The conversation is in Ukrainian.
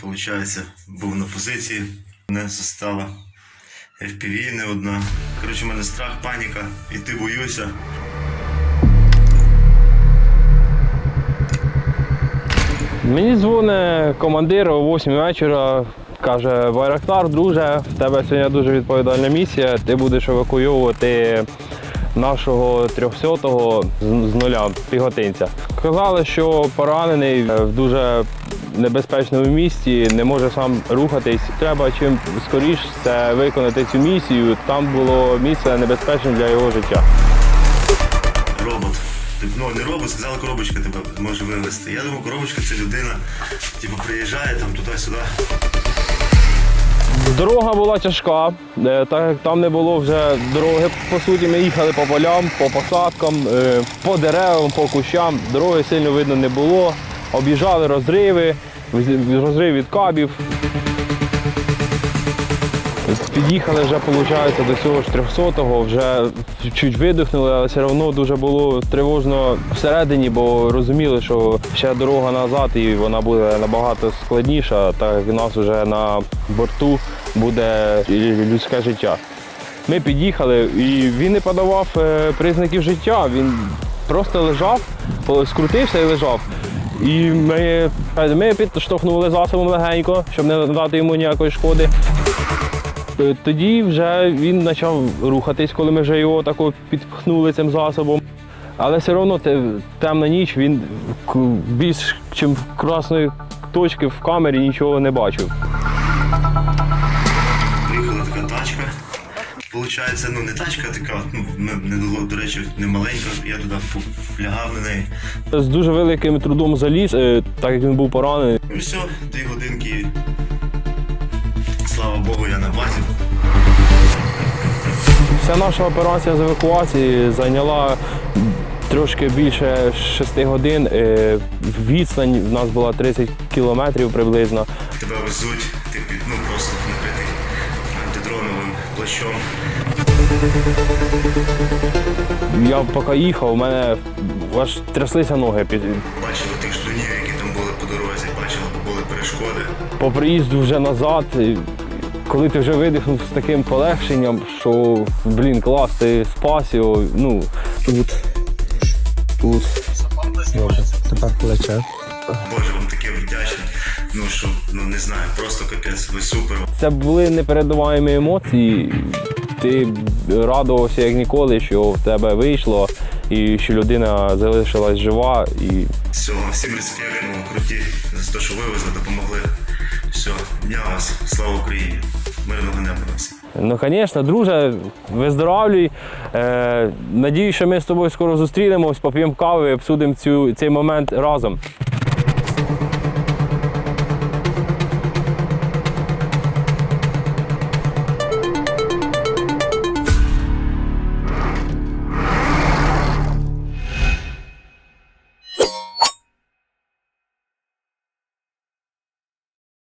Получається, був на позиції, мене застала FPV не одна. Коротше, в мене страх, паніка, іти боюся. Мені дзвонить командир о 8 вечора. Каже, Байрактар, друже, в тебе сьогодні дуже відповідальна місія. Ти будеш евакуйовувати нашого 300-го з, нуля піготинця. Казали, що поранений в дуже небезпечному місці, не може сам рухатись. Треба чим скоріш це виконати цю місію. Там було місце небезпечне для його життя. Робот. Ну не робот, сказали, коробочка тебе може вивезти. Я думав, коробочка це людина, типу, приїжджає там туди-сюди. Дорога була тяжка, е, так як там не було вже дороги. По суті, ми їхали по полям, по посадкам, е, по деревам, по кущам. Дороги сильно видно не було. Об'їжджали розриви, розрив від кабів. Під'їхали вже, виходить, до цього ж 300-го, вже чуть видихнули, але все одно дуже було тривожно всередині, бо розуміли, що ще дорога назад і вона буде набагато складніша, так як у нас вже на борту буде людське життя. Ми під'їхали, і він не подавав е, признаків життя. Він просто лежав, скрутився і лежав. І ми, ми підштовхнули засобом легенько, щоб не надати йому ніякої шкоди. Е, Тоді вже він почав рухатись, коли ми вже його тако підпхнули цим засобом. Але все одно темна ніч, він більш чим красної точки в камері нічого не бачив. Приїхала така тачка. Получається, ну не тачка, така, ну, не було, до речі, не маленька. Я туди лягав на неї. З дуже великим трудом заліз, е, так як він був поранений. Ну все, дві годинки. Слава Богу, я на базі. Вся наша операція з евакуації зайняла трошки більше 6 годин. Е, Відстань в нас була 30 кілометрів приблизно. Тебе везуть, ти ну просто накритий антидроновим плащом. Я поки їхав, у мене аж тряслися ноги. Під- Бачили тих ждунів, які там були по дорозі, бачили, бо були перешкоди. По приїзду вже назад, коли ти вже видихнув з таким полегшенням, що блін, клас, ти спас його. Ну, Тут. Тут. Добре. Тепер плече. Боже, вам таке. Ну що, ну не знаю, просто капець, ви супер. це були непередаваємі емоції. Ти радувався як ніколи, що в тебе вийшло, і що людина залишилась жива. І Все, всім респект, ну круті за те, що вивезли, допомогли. Все, дня вас, слава Україні, мирного неба на всіх. Ну, звісно, друже, виздоравлюй. Е, надію, що ми з тобою скоро зустрінемось, поп'ємо кави і обсудимо цю, цей момент разом.